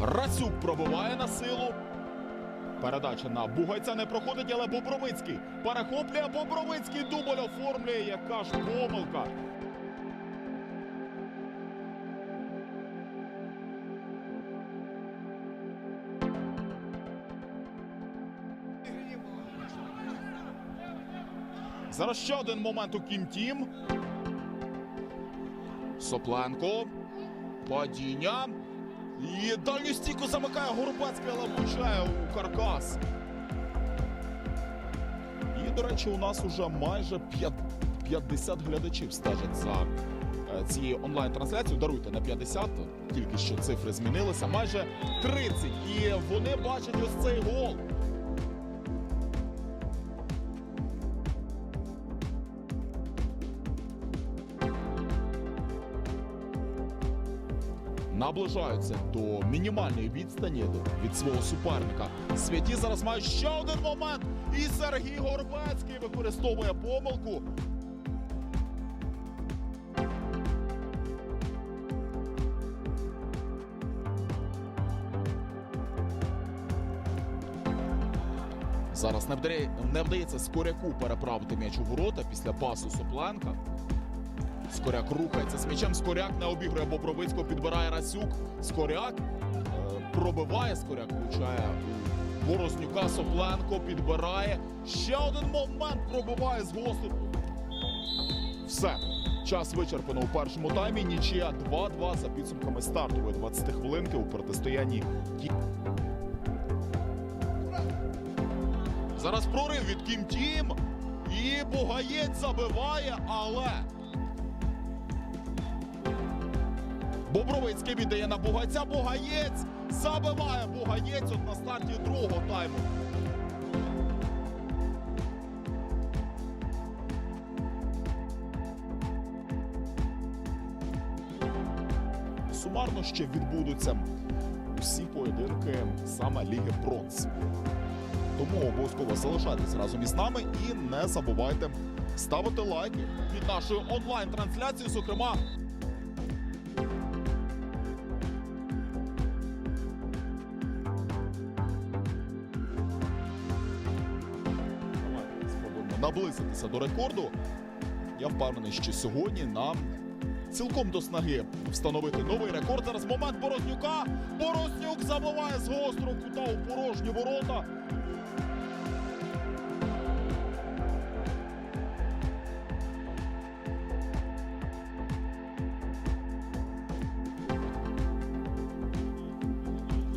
Расюк пробиває на силу. Передача на Бугайця не проходить, але Бобровицький перехоплює Бобровицький дубль оформлює. Яка ж помилка. Зараз ще один момент у Кімтім. Сопленко. Падіння. І дальню стійку замикає Горбацький, але влучає у каркас. І, до речі, у нас уже майже п'ят- 50 глядачів стежать за е, цією онлайн-трансляцією. Даруйте на 50, тільки що цифри змінилися. Майже 30. І вони бачать ось цей гол. Наближаються до мінімальної відстані від свого суперника. Святі зараз мають ще один момент. І Сергій Горбецький використовує помилку. Зараз не вдає- не вдається Скоряку переправити м'яч у ворота після пасу Сопленка. Скоряк рухається з м'ячем. Скоряк не обігрує Бобровицького, підбирає Расюк. Скоряк е, пробиває Скоряк, влучає у Ворознюка. Сопленко підбирає. Ще один момент пробиває з госту. Все. Час вичерпано у першому таймі. Нічия 2-2 за підсумками стартової 20 хвилинки у протистоянні. Зараз прорив від Кім Тім. І Бугаєць забиває, але. Бобровицький віддає на Бугайця. Бугаєць забиває Бугаєць от на старті другого тайму. Сумарно ще відбудуться всі поєдинки саме Ліги Бронз. Тому обов'язково залишайтесь разом із нами і не забувайте ставити лайки під нашою онлайн-трансляцією, зокрема наблизитися до рекорду. Я впевнений, що сьогодні нам цілком до снаги встановити новий рекорд. Зараз момент Борознюка. Борознюк забиває з гострого кута у порожні ворота.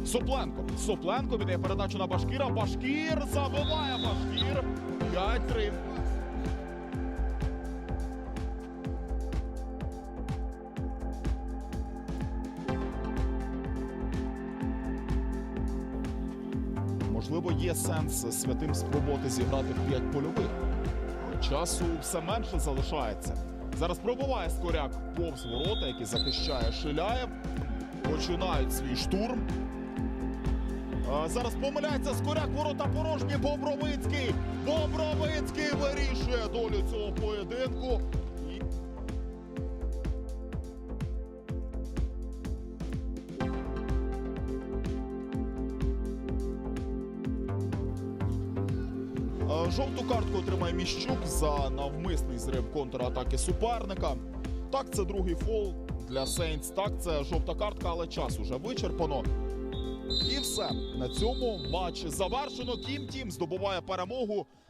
Сопленко. Сопленко віддає передачу на Башкіра. Башкір забиває Башкір. 5-3. Можливо, є сенс святим спробувати зіграти в 5 польових. Часу все менше залишається. Зараз пробуває скоряк повз ворота, які захищає Шиляєв. Починають свій штурм. Зараз помиляється скоряк ворота порожні. Бобровицький. Бобровицький вирішує долю цього поєдинку. Жовту картку отримає міщук за навмисний зрив контратаки суперника. Так, це другий фол для Сейнс. Так, це жовта картка, але час уже вичерпано. І все на цьому матч завершено. Кім тім здобуває перемогу.